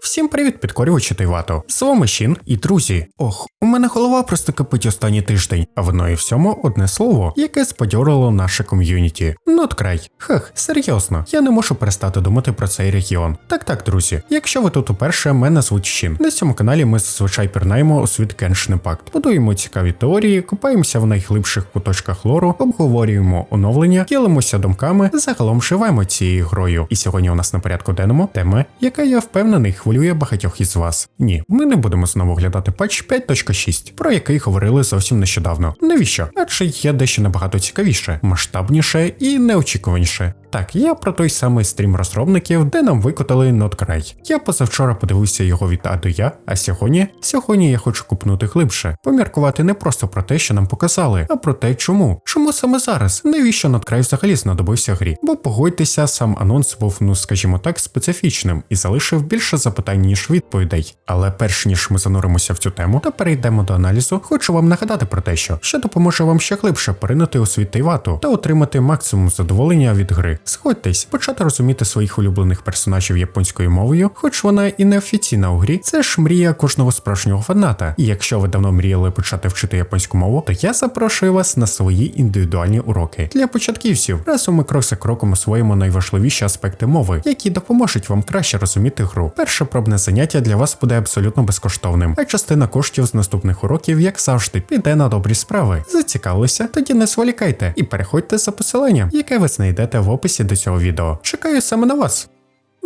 Всім привіт, підкорювачі Тайвато. З вами Шін і друзі. Ох, у мене голова просто кипить останній тиждень, а воно і всьому одне слово, яке сподьорило наше ком'юніті. Ноткрай. Хех, серйозно, я не можу перестати думати про цей регіон. Так так, друзі. Якщо ви тут уперше, мене звуть Шін. На цьому каналі ми зазвичай пірнаємо у світ Genshin Impact. Будуємо цікаві теорії, купаємося в найглибших куточках лору, обговорюємо оновлення, ділимося думками, загалом живемо цією грою. І сьогодні у нас на порядку денному тема, яка я впевнений хвилює багатьох із вас. Ні, ми не будемо знову глядати патч 5.6, про який говорили зовсім нещодавно. Навіщо? Адже є дещо набагато цікавіше, масштабніше і неочікуваніше. Так, я про той самий стрім розробників, де нам викотали Notcry. Я позавчора подивився його від А до Я, а сьогодні сьогодні я хочу купнути глибше, поміркувати не просто про те, що нам показали, а про те, чому. Чому саме зараз? Навіщо Notcry взагалі знадобився грі? Бо погодьтеся, сам анонс був, ну скажімо так, специфічним і залишив більше запитань, ніж відповідей. Але перш ніж ми зануримося в цю тему та перейдемо до аналізу, хочу вам нагадати про те, що, що допоможе вам ще глибше поринути у світ Тайвату та отримати максимум задоволення від гри. Сходьтесь, почати розуміти своїх улюблених персонажів японською мовою, хоч вона і не офіційна у грі, це ж мрія кожного справжнього фаната. І якщо ви давно мріяли почати вчити японську мову, то я запрошую вас на свої індивідуальні уроки для початківців. Разом ми крок за кроком освоїмо найважливіші аспекти мови, які допоможуть вам краще розуміти гру. Перше пробне заняття для вас буде абсолютно безкоштовним, а частина коштів з наступних уроків, як завжди, піде на добрі справи. Зацікавилися? Тоді не зволікайте і переходьте за посиланням, яке ви знайдете в описі до цього відео. Чекаю саме на вас.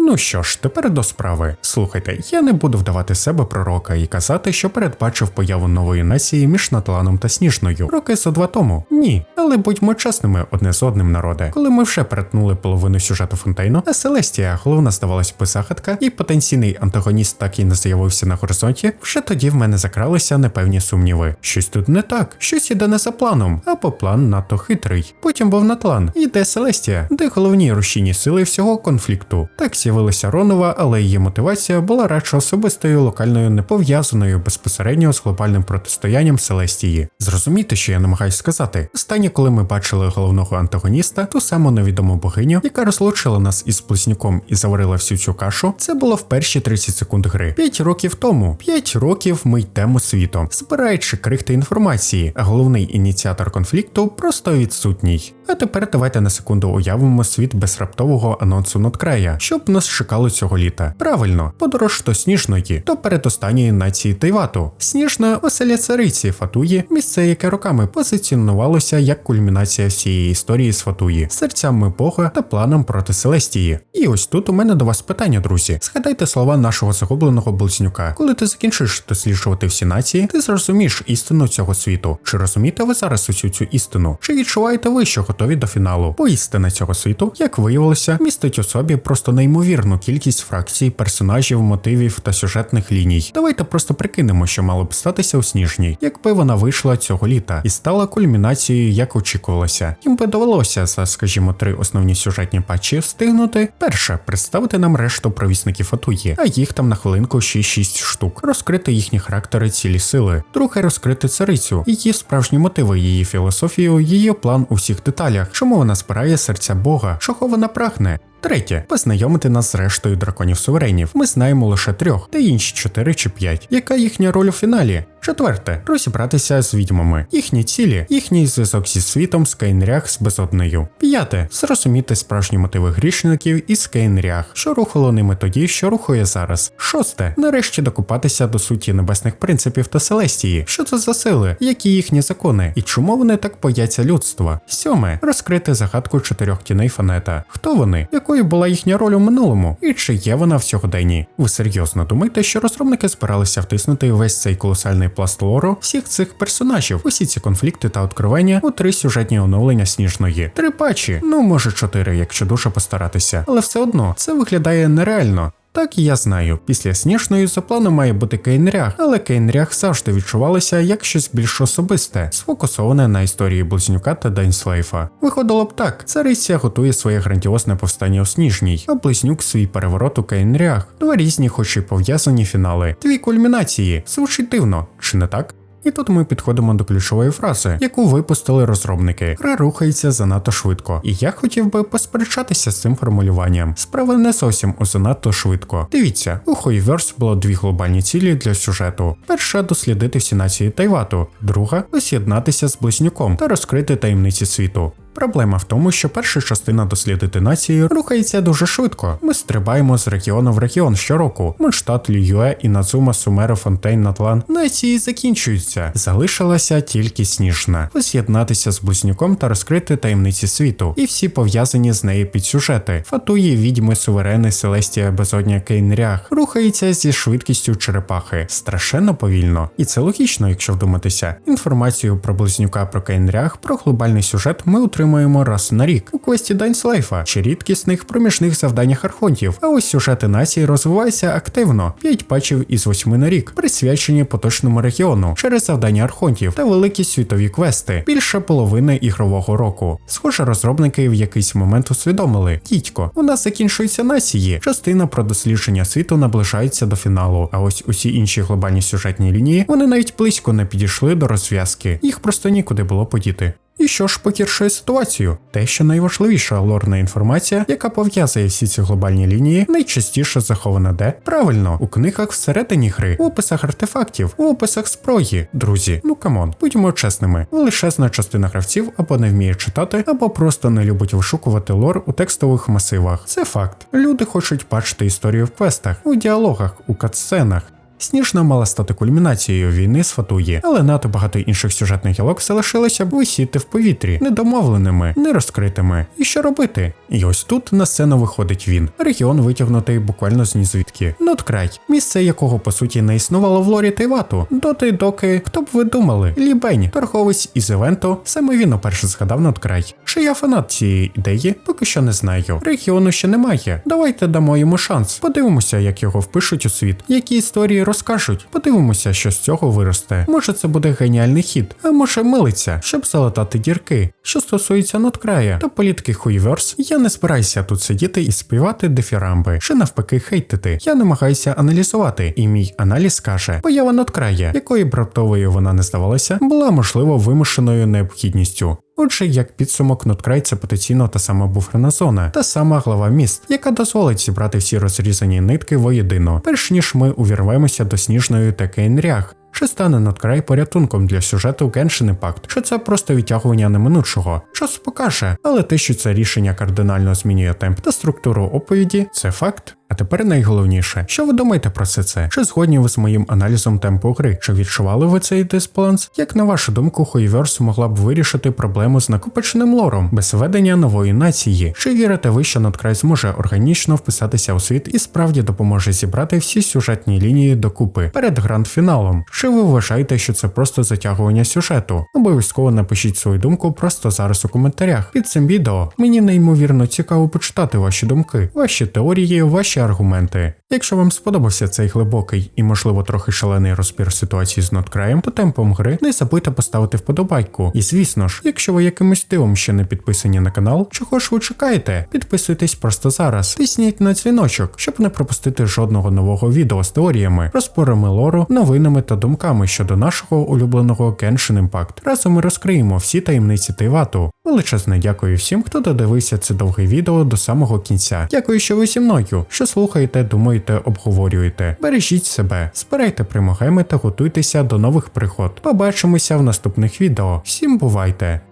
Ну що ж, тепер до справи. Слухайте, я не буду вдавати себе пророка і казати, що передбачив появу нової нації між Натланом та Сніжною. Роки зо два тому. Ні. Але будьмо чесними одне з одним народе. Коли ми вже перетнули половину сюжету Фонтейну, а Селестія, головна здавалась би загадка, і потенційний антагоніст так і не з'явився на горизонті, вже тоді в мене закралися непевні сумніви. Щось тут не так, щось іде не за планом, або план надто хитрий. Потім був Натлан, і де Селестія, де головні рушійні сили всього конфлікту. Так з'явилася Ронова, але її мотивація була радше особистою, локальною, не пов'язаною безпосередньо з глобальним протистоянням Селестії. Зрозумійте, що я намагаюсь сказати. Останнє, коли ми бачили головного антагоніста, ту саму невідому богиню, яка розлучила нас із близнюком і заварила всю цю кашу, це було в перші 30 секунд гри. 5 років тому. 5 років ми йдемо світом, збираючи крихти інформації, а головний ініціатор конфлікту просто відсутній. А тепер давайте на секунду уявимо світ без раптового анонсу Ноткрая, щоб нас чекало цього літа. Правильно, подорож до сніжної, до передостанньої нації Тайвату. Сніжна оселя цариці Фатуї, місце, яке роками позиціонувалося як кульмінація всієї історії з Фатуї, серцями Бога та планом проти Селестії. І ось тут у мене до вас питання, друзі. Згадайте слова нашого загубленого близнюка. Коли ти закінчиш досліджувати всі нації, ти зрозумієш істину цього світу. Чи розумієте ви зараз усю цю істину? Чи відчуваєте ви, що готові до фіналу? Бо істина цього світу, як виявилося, містить у собі просто неймовірну кількість фракцій, персонажів, мотивів та сюжетних ліній. Давайте просто прикинемо, що мало б статися у сніжній, якби вона вийшла цього літа і стала кульмінацією, як очікувалося. Їм би довелося за, скажімо, три основні сюжетні патчі встигнути. Перше представити нам решту провісників Атуї, а їх там на хвилинку ще 6 штук, розкрити їхні характери, цілі сили. Друге розкрити царицю, її справжні мотиви, її філософію, її план у всіх деталях, чому вона збирає серця Бога, чого вона прагне. Третє познайомити нас з рештою драконів суверенів. Ми знаємо лише трьох, та інші чотири чи п'ять. Яка їхня роль у фіналі? Четверте розібратися з відьмами, їхні цілі, їхній зв'язок зі світом Скайнрях з безоднею. П'яте зрозуміти справжні мотиви грішників із Скайнрях, що рухало ними тоді, що рухає зараз. Шосте нарешті докупатися до суті небесних принципів та Селестії. Що це за сили, які їхні закони, і чому вони так бояться людства? Сьоме розкрити загадку чотирьох тіней фанета. Хто вони? Якою була їхня роль у минулому? І чи є вона в сьогоденні? Ви серйозно думаєте, що розробники збиралися втиснути весь цей колосальний пласт лору всіх цих персонажів, усі ці конфлікти та откровення у три сюжетні оновлення сніжної, три патчі, ну може чотири, якщо дуже постаратися, але все одно це виглядає нереально. Так я знаю, після сніжної за планом має бути Кейнрях, але Кейнрях завжди відчувалося як щось більш особисте, сфокусоване на історії Близнюка та Дайнслейфа. Виходило б так: цариця готує своє грандіозне повстання у сніжній, а близнюк свій переворот у Кейнрях. Два різні, хоч і пов'язані фінали. Дві кульмінації. Звучить дивно, чи не так? І тут ми підходимо до ключової фрази, яку випустили розробники. Гра рухається занадто швидко, і я хотів би посперечатися з цим формулюванням. Справа не зовсім у занадто швидко. Дивіться, у Хойверс було дві глобальні цілі для сюжету: перша дослідити всі нації Тайвату, друга пос'єднатися з близнюком та розкрити таємниці світу. Проблема в тому, що перша частина дослідити нації рухається дуже швидко. Ми стрибаємо з регіону в регіон щороку. Мунштат, Лююе, Інадзума, Сумера, Фонтейн, Натлан. Нації закінчуються. Залишилася тільки сніжна. Пос'єднатися з близнюком та розкрити таємниці світу. І всі пов'язані з нею підсюжети. Фатуї, відьми, суверени, Селестія, Безодня, Кейнрях рухається зі швидкістю черепахи. Страшенно повільно. І це логічно, якщо вдуматися. Інформацію про близнюка про Кейнрях, про глобальний сюжет ми отримуємо раз на рік у квесті Дайнслайфа чи рідкісних проміжних завданнях архонтів. А ось сюжети нації розвиваються активно. 5 патчів із 8 на рік, присвячені поточному регіону через завдання архонтів та великі світові квести, більше половини ігрового року. Схоже, розробники в якийсь момент усвідомили: дідько, у нас закінчуються нації. Частина про дослідження світу наближається до фіналу. А ось усі інші глобальні сюжетні лінії вони навіть близько не підійшли до розв'язки. Їх просто нікуди було подіти. І що ж погіршує ситуацію? Те, що найважливіша лорна інформація, яка пов'язує всі ці глобальні лінії, найчастіше захована де? Правильно, у книгах всередині гри, в описах артефактів, в описах зброї. Друзі, ну камон, будьмо чесними. Величезна частина гравців або не вміє читати, або просто не любить вишукувати лор у текстових масивах. Це факт. Люди хочуть бачити історію в квестах, у діалогах, у катсценах. Сніжна мала стати кульмінацією війни з Фатуї, але надто багато інших сюжетних гілок залишилося б висіти в повітрі, недомовленими, нерозкритими. І що робити? І ось тут на сцену виходить він. Регіон витягнутий буквально з нізвідки. Ноткрай, місце якого по суті не існувало в лорі Тайвату. Доти, доки, хто б ви думали? Лібень, торговець із івенту, саме він уперше згадав Ноткрай. Чи я фанат цієї ідеї? Поки що не знаю. Регіону ще немає. Давайте дамо йому шанс. Подивимося, як його впишуть у світ, які історії розкажуть. Подивимося, що з цього виросте. Може, це буде геніальний хід, а може милиться, щоб залатати дірки. Що стосується Ноткрая та політики Хуйверс, я не збираюся тут сидіти і співати дефірамби, чи навпаки хейтити. Я намагаюся аналізувати, і мій аналіз каже, поява Ноткрая, якої братовою вона не здавалася, була можливо вимушеною необхідністю. Отже, як підсумок Ноткрай це потенційно та сама буферна зона, та сама глава міст, яка дозволить зібрати всі розрізані нитки воєдино, перш ніж ми увірвемося до сніжної та Кейнрях. Чи стане Ноткрай порятунком для сюжету Genshin Impact? Чи це просто відтягування неминучого? Час покаже, але те, що це рішення кардинально змінює темп та структуру оповіді, це факт. А тепер найголовніше, що ви думаєте про все це? Чи згодні ви з моїм аналізом темпу гри? Чи відчували ви цей дисбаланс? Як на вашу думку, Хоїверс могла б вирішити проблему з накопиченим лором без введення нової нації? Чи вірите ви, що Ноткрай зможе органічно вписатися у світ і справді допоможе зібрати всі сюжетні лінії докупи перед гранд-фіналом? Чи ви вважаєте, що це просто затягування сюжету? Обов'язково напишіть свою думку просто зараз у коментарях під цим відео. Мені неймовірно цікаво почитати ваші думки, ваші теорії, ваші аргументи. Якщо вам сподобався цей глибокий і, можливо, трохи шалений розбір ситуації з ноткраєм, то темпом гри не забудьте поставити вподобайку. І звісно ж, якщо ви якимось дивом ще не підписані на канал, чого ж ви чекаєте? Підписуйтесь просто зараз, тисніть на дзвіночок, щоб не пропустити жодного нового відео з теоріями, розпорами лору, новинами та думками щодо нашого улюбленого Genshin Impact. Разом ми розкриємо всі таємниці Тайвату. Величезне дякую всім, хто додивився це довге відео до самого кінця. Дякую, що ви зі мною, що слухаєте, думаєте, обговорюєте. Бережіть себе, збирайте примогеми та готуйтеся до нових пригод. Побачимося в наступних відео. Всім бувайте!